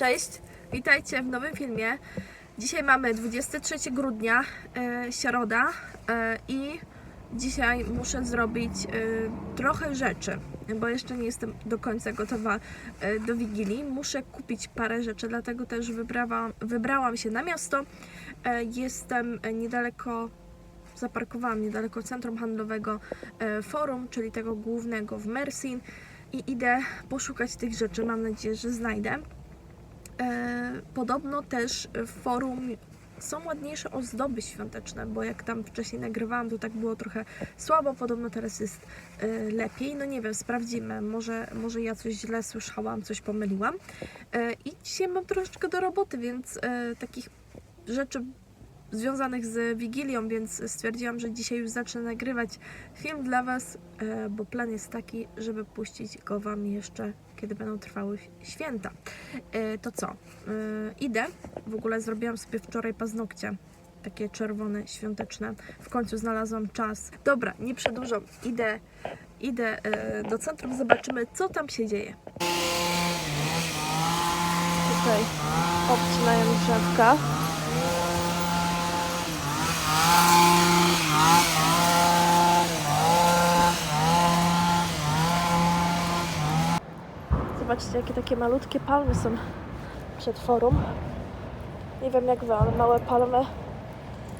Cześć, witajcie w nowym filmie. Dzisiaj mamy 23 grudnia, e, środa e, i dzisiaj muszę zrobić e, trochę rzeczy, bo jeszcze nie jestem do końca gotowa e, do Wigilii. Muszę kupić parę rzeczy, dlatego też wybrałam, wybrałam się na miasto. E, jestem niedaleko zaparkowałam niedaleko centrum handlowego e, Forum, czyli tego głównego w Mersin i idę poszukać tych rzeczy. Mam nadzieję, że znajdę. E, podobno też w forum są ładniejsze ozdoby świąteczne, bo jak tam wcześniej nagrywałam, to tak było trochę słabo, podobno teraz jest e, lepiej. No nie wiem, sprawdzimy. Może, może ja coś źle słyszałam, coś pomyliłam. E, I dzisiaj mam troszeczkę do roboty, więc e, takich rzeczy związanych z Wigilią, więc stwierdziłam, że dzisiaj już zacznę nagrywać film dla Was, e, bo plan jest taki, żeby puścić go Wam jeszcze, kiedy będą trwały święta. E, To co? E, Idę. W ogóle zrobiłam sobie wczoraj paznokcie. Takie czerwone, świąteczne. W końcu znalazłam czas. Dobra, nie przedłużam. Idę, idę e, do centrum, zobaczymy, co tam się dzieje. Tutaj obcinają drzewka. Zobaczcie, jakie takie malutkie palmy są przed forum. Nie wiem jak wy, ale małe palmy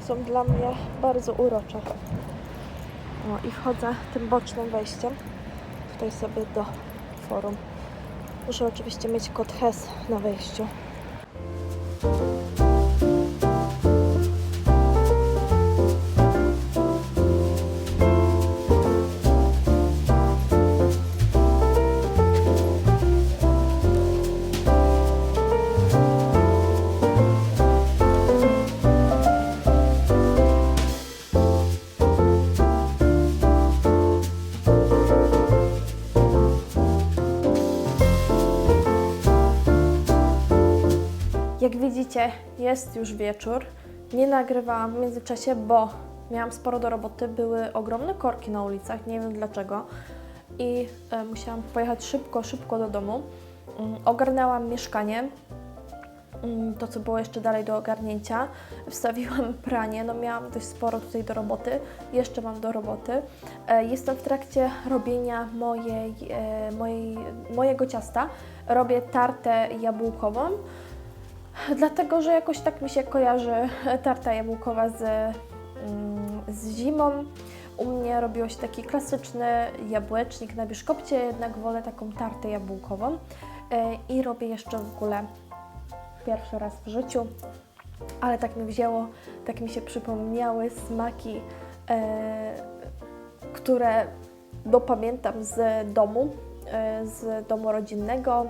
są dla mnie bardzo urocze. O, i wchodzę tym bocznym wejściem tutaj sobie do forum. Muszę oczywiście mieć kod HES na wejściu. Widzicie, jest już wieczór. Nie nagrywałam w międzyczasie, bo miałam sporo do roboty. Były ogromne korki na ulicach, nie wiem dlaczego. I e, musiałam pojechać szybko, szybko do domu. Mm, ogarnęłam mieszkanie, mm, to co było jeszcze dalej do ogarnięcia. Wstawiłam pranie, no miałam dość sporo tutaj do roboty. Jeszcze mam do roboty. E, jestem w trakcie robienia mojej, e, mojej, mojego ciasta. Robię tartę jabłkową. Dlatego, że jakoś tak mi się kojarzy tarta jabłkowa z, mm, z zimą. U mnie robiło się taki klasyczny jabłecznik na biszkopcie, jednak wolę taką tartę jabłkową. E, I robię jeszcze w ogóle pierwszy raz w życiu, ale tak mi wzięło, tak mi się przypomniały smaki, e, które dopamiętam z domu, e, z domu rodzinnego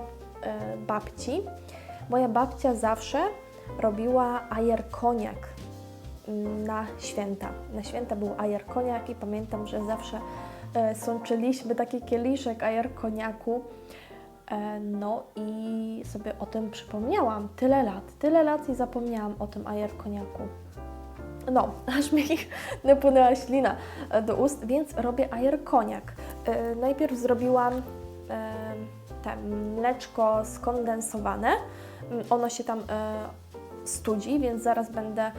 babci. Moja babcia zawsze robiła ajer koniak na święta. Na święta był ajer koniak i pamiętam, że zawsze e, sączyliśmy taki kieliszek ajer koniaku. E, no i sobie o tym przypomniałam. Tyle lat, tyle lat i zapomniałam o tym ajer koniaku. No, aż mi napłynęła ślina e, do ust, więc robię ajer koniak. Najpierw zrobiłam te mleczko skondensowane. Ono się tam e, studzi, więc zaraz będę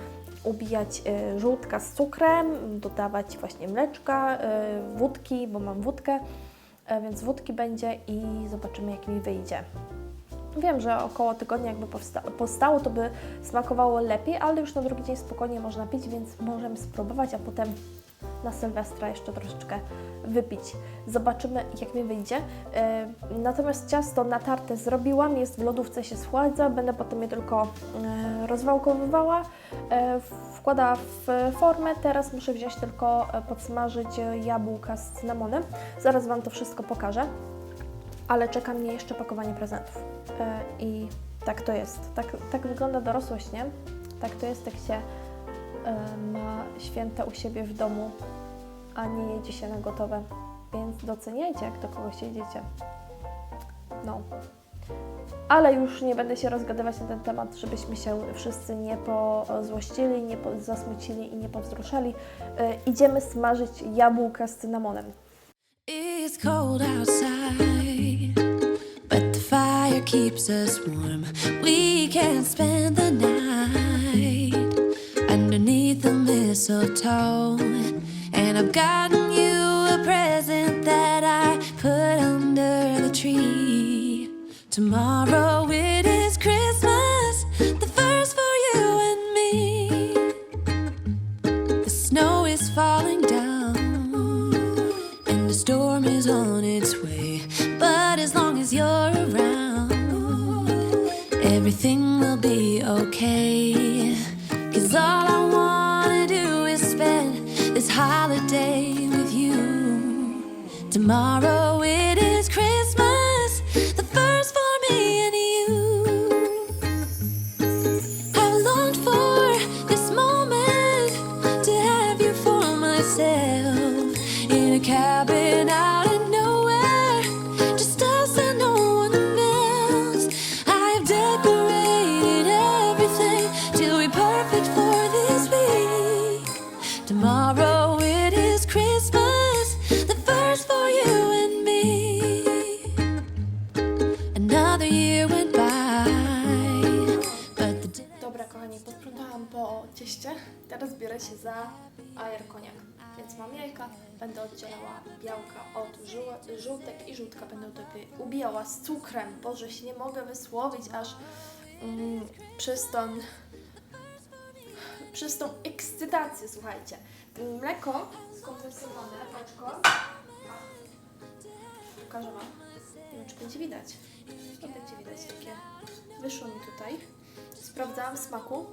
ubijać e, żółtka z cukrem, dodawać właśnie mleczka, e, wódki, bo mam wódkę, więc wódki będzie i zobaczymy jak mi wyjdzie. Wiem, że około tygodnia jakby powsta- powstało, to by smakowało lepiej, ale już na drugi dzień spokojnie można pić, więc możemy spróbować, a potem na Sylwestra jeszcze troszeczkę wypić. Zobaczymy, jak mi wyjdzie. E, Natomiast ciasto na tartę zrobiłam, jest w lodówce, się schładza. Będę potem je tylko e, rozwałkowywała, e, wkładała w formę. Teraz muszę wziąć tylko podsmażyć jabłka z cynamonem. Zaraz Wam to wszystko pokażę. Ale czeka mnie jeszcze pakowanie prezentów. I tak to jest. Tak, tak wygląda dorosłość, nie? Tak to jest, jak się ma święta u siebie w domu, a nie jedzie się na gotowe. Więc doceniajcie, jak do kogoś jedziecie. No. Ale już nie będę się rozgadywać na ten temat, żebyśmy się wszyscy nie pozłościli, nie zasmucili i nie powzruszali. E, idziemy smażyć jabłka z cynamonem. It's cold outside, but the fire keeps us warm. We and spend mistletoe. And I've gotten you a present that I put under the tree. Tomorrow oddzielała białka od żół- żółtek i żółtka będę tutaj ubijała z cukrem. Boże, się nie mogę wysłowić aż mm, przez tą przez tą ekscytację, słuchajcie. Mleko skondensowane, paczko. Pokażę Wam. Nie wiem, czy będzie widać. No będzie widać takie. Wyszło mi tutaj. Sprawdzałam smaku.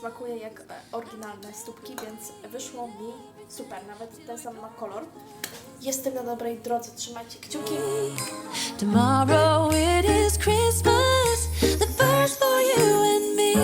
Smakuje jak e, oryginalne stópki, więc wyszło mi super. Nawet ten sam ma. Tomorrow it is Christmas, the first for you and me.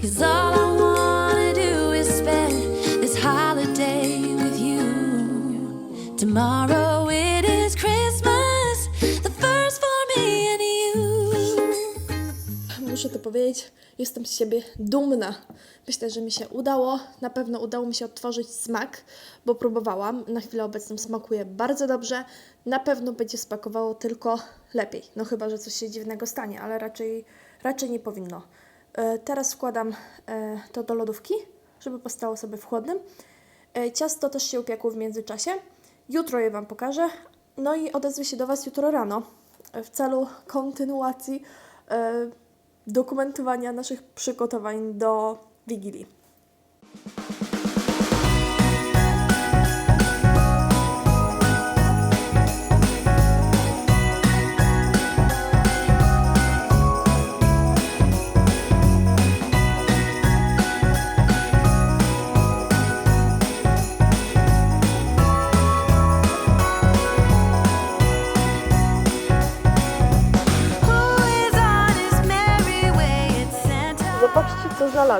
Cause all I wanna do is spend this holiday with you. Tomorrow powiedzieć, jestem z siebie dumna. Myślę, że mi się udało. Na pewno udało mi się odtworzyć smak, bo próbowałam. Na chwilę obecną smakuje bardzo dobrze. Na pewno będzie smakowało tylko lepiej. No chyba, że coś się dziwnego stanie, ale raczej, raczej nie powinno. E, teraz wkładam e, to do lodówki, żeby postało sobie w chłodnym. E, ciasto też się upiekło w międzyczasie. Jutro je Wam pokażę. No i odezwę się do Was jutro rano w celu kontynuacji dokumentowania naszych przygotowań do Wigilii.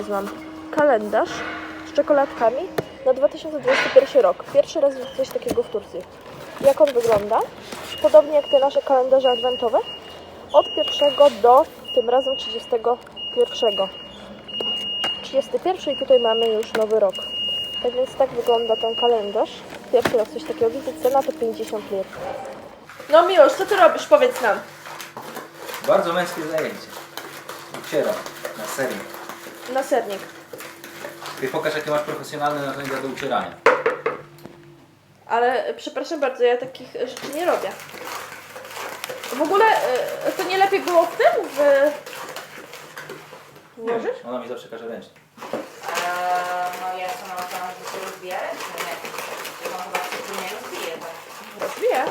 Znalazłam. Kalendarz z czekoladkami na 2021 rok. Pierwszy raz widzę coś takiego w Turcji. Jak on wygląda? Podobnie jak te nasze kalendarze adwentowe. Od pierwszego do tym razem 31. 31 i tutaj mamy już nowy rok. Tak więc tak wygląda ten kalendarz. Pierwszy raz coś takiego widzę. Cena to 50 lir. No Miłosz, co ty robisz? Powiedz nam. Bardzo męskie zajęcie. Ucieram na serio. Na sernik. Ty pokaż jakie masz profesjonalne narzędzia do ucierania. Ale e, przepraszam bardzo, ja takich rzeczy nie robię. W ogóle e, to nie lepiej było w tym, w... Włożyć? Ona mi zawsze każe ręcznie. Eee, no ja sama myślałam, że się rozbija ręcznie, nie? To chyba się nie rozbije, tak? Rozwiję.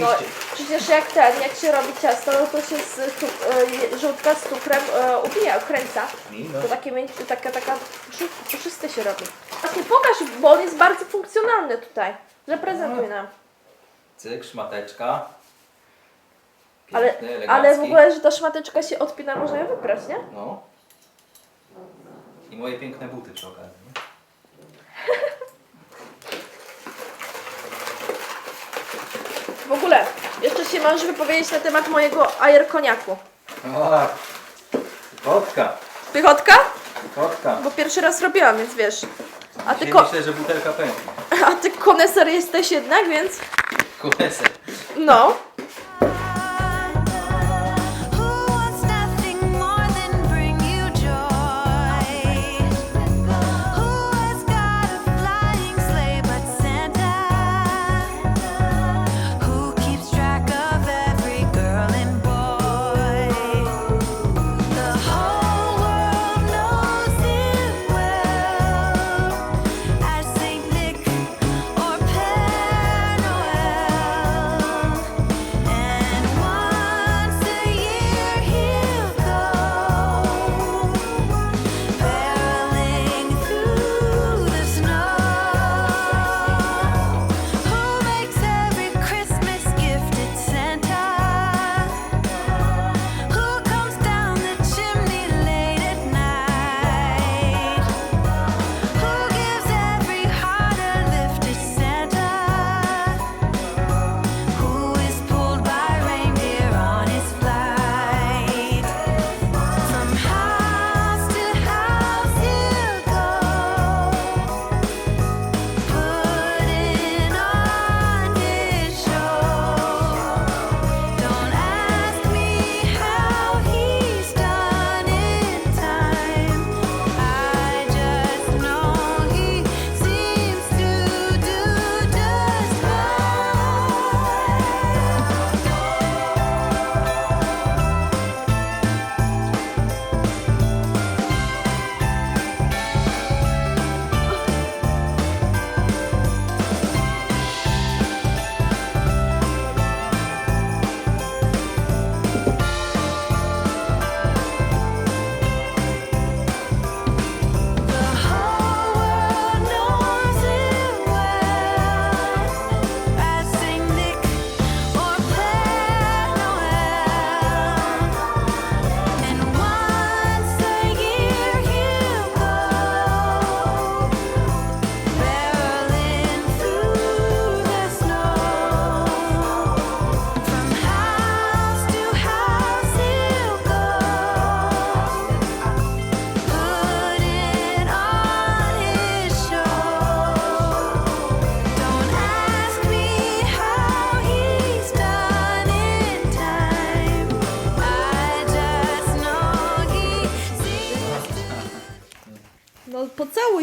No Oczywiście. Przecież jak ten, jak się robi ciasto, no to się z cuk- e, żółtka z cukrem e, ubija, kręca. No. To takie mięć- taka, taka puszy- puszyste się robi. Właśnie pokaż, bo on jest bardzo funkcjonalny tutaj. Zaprezentuj nam. Cyk, szmateczka. Ale, Piękny, ale w elegancki. ogóle, że ta szmateczka się odpina, można ją wyprać, nie? No. I moje piękne buty przy okazji. W ogóle, jeszcze się możesz wypowiedzieć na temat mojego ajer koniaku. O, Kotka. Pychotka? Kotka. Bo pierwszy raz robiłam, więc wiesz. A ty, ko- myślę, że butelka pęknie. a ty koneser jesteś jednak, więc Koneser. no.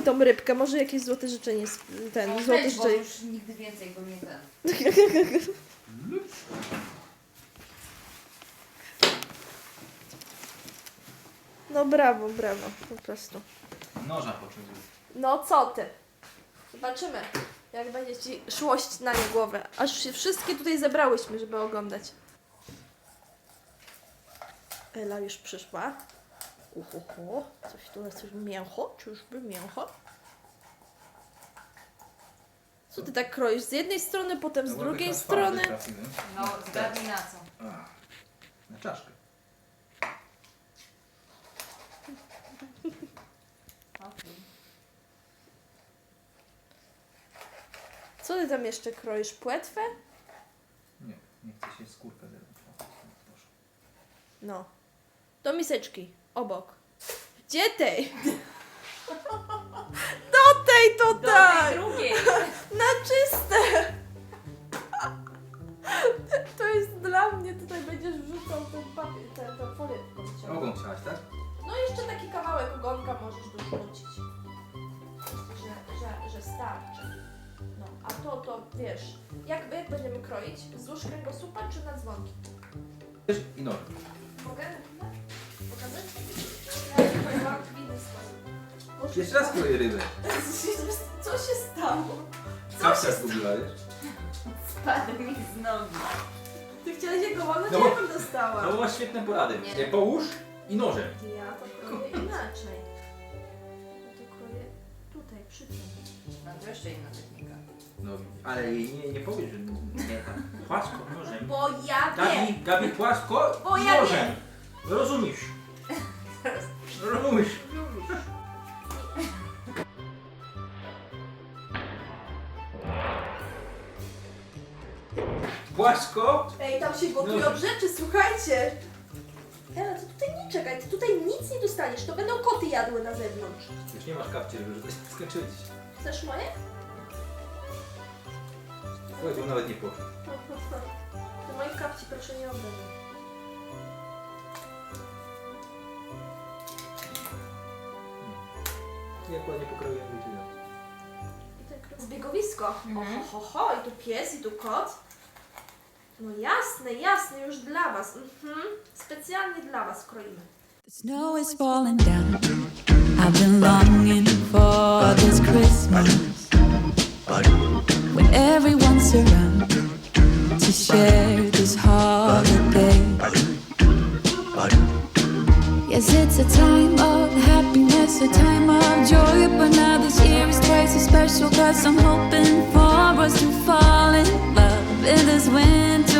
Tą rybkę, może jakieś złote życzenie, sp- ten, No złote weź, bo życzenie. już nigdy więcej go nie ten. No brawo, brawo, po prostu. Noża. No co ty? Zobaczymy, jak będzie ci szłość na nie głowę. Aż się wszystkie tutaj zebrałyśmy, żeby oglądać. Ela już przyszła. Uhuhu, coś tu jest, coś mięcho? Czyżby mięcho? Co ty tak kroisz? Z jednej strony, potem z No, drugiej strony. trafimy. No, zgadnij na co. Na czaszkę. Okej. Co ty tam jeszcze kroisz? Płetwę? Nie, nie chcę się skórkę zerwać. O, proszę. No. Do miseczki. Obok. Gdzie tej? Do tej to Do tak! tej drugiej. Na czyste! To jest dla mnie, tutaj będziesz wrzucał ten papier, tę tę folię tylko Ogon chciałaś, tak? No i jeszcze taki kawałek ogonka możesz dorzucić. Myślę, że, że, że starczy. No, a to, to wiesz, jak, jak będziemy kroić? Wzdłuż kręgosłupa czy na dzwonki? I nożem. Mogę? Jeszcze raz kroję rybę. Co się stało? Kapcia zgubiła, wiesz? Spadł mi z nogi. Ty chciałeś jego wolność, No ja bym dostała. To była świetne porady. Nie. Nie połóż i nożem. Ja to kroję inaczej. Ja to kroję tutaj, przy tym. No to jeszcze inna technika. No, ale jej nie, nie powiedz, że nie tak. Płasko nożem. Bo ja Gabi, wiem. Gabi, płasko Bo i ja nożem. Rozumiesz? Rozumiesz? Płasko Ej, tam się gotują No. rzeczy, słuchajcie. Ela, to tutaj niczym Czekaj, ty tutaj nic nie dostaniesz, to będą koty jadły na zewnątrz. Już nie masz kapci, żeby ci się. Chcesz moje? Twoje tu nawet nie poszło. Do moich kapci proszę nie oddać. Jak ładnie pokroiłem ludzi. Zbiegowisko. Mhm. Oho, ho, ho, i tu pies, i tu kot. No jasne, jasne, już dla Was. Mhm. Specjalnie dla Was kroimy. The snow is falling down. I've been longing for this Christmas when everyone's around to share this holiday. Yes, it's a time of happiness, a time of joy, but now this year is twice as special cause I'm hoping for us to fall in love in this winter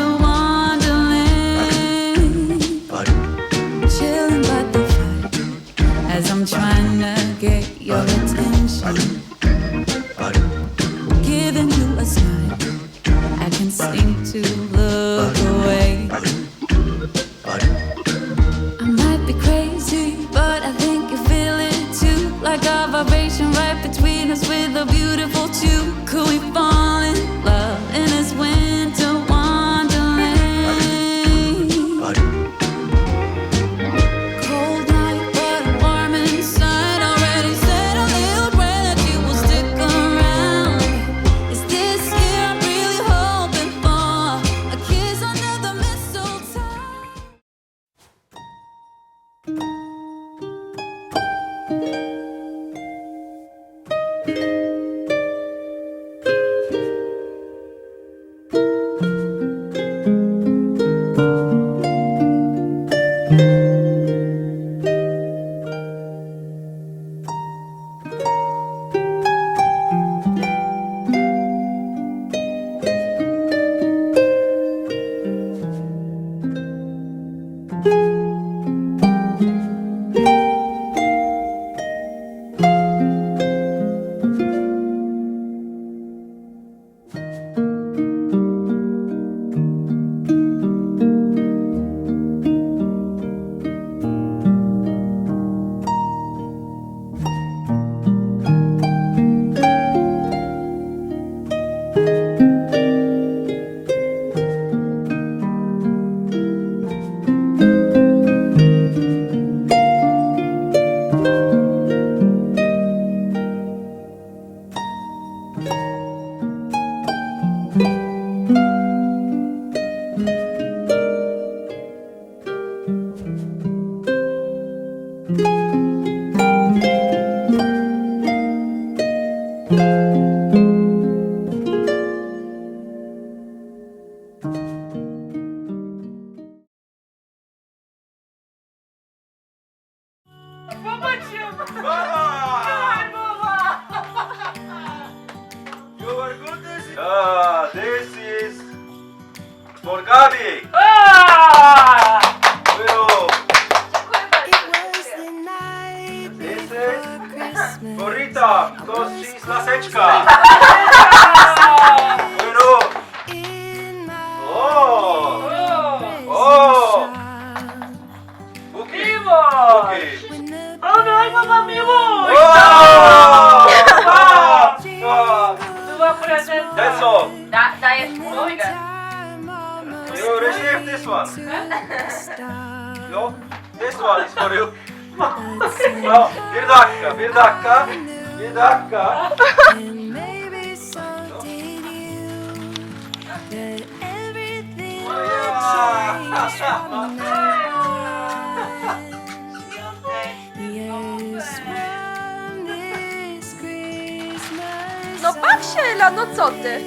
No baw się, Ela, no co ty?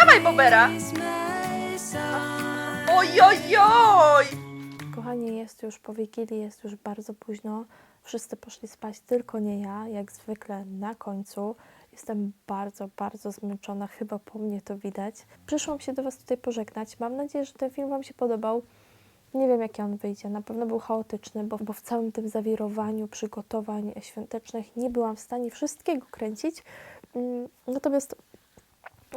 Dawaj, Bobera. Ojojoj! Kochani, jest już po Wigilii, jest już bardzo późno. Wszyscy poszli spać, tylko nie ja, jak zwykle na końcu. Jestem bardzo, bardzo zmęczona, chyba po mnie to widać. Przyszłam się do Was tutaj pożegnać. Mam nadzieję, że ten film Wam się podobał. Nie wiem, jaki on wyjdzie. Na pewno był chaotyczny, bo, bo w całym tym zawirowaniu przygotowań świątecznych nie byłam w stanie wszystkiego kręcić. Mm, Natomiast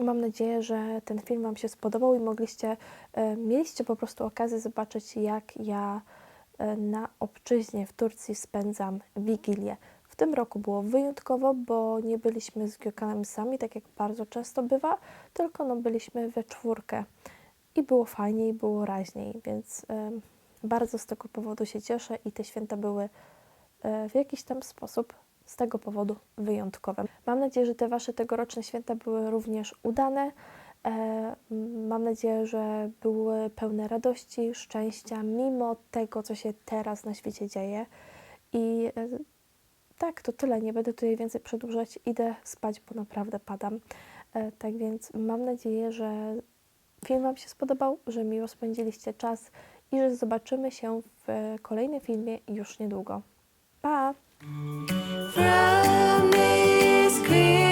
mam nadzieję, że ten film Wam się spodobał i mogliście, e, mieliście po prostu okazję zobaczyć, jak ja e, na obczyźnie w Turcji spędzam Wigilię. W tym roku było wyjątkowo, bo nie byliśmy z Gökhanem sami, tak jak bardzo często bywa, tylko no, byliśmy we czwórkę i było fajniej, było raźniej, więc em, bardzo z tego powodu się cieszę i te święta były e, w jakiś tam sposób z tego powodu wyjątkowe. Mam nadzieję, że te Wasze tegoroczne święta były również udane. E, Mam nadzieję, że były pełne radości, szczęścia, mimo tego, co się teraz na świecie dzieje. I e, tak, to tyle. Nie będę tutaj więcej przedłużać. Idę spać, bo naprawdę padam. E, Tak więc mam nadzieję, że film Wam się spodobał, że miło spędziliście czas i że zobaczymy się w kolejnym filmie już niedługo. Pa! From these clear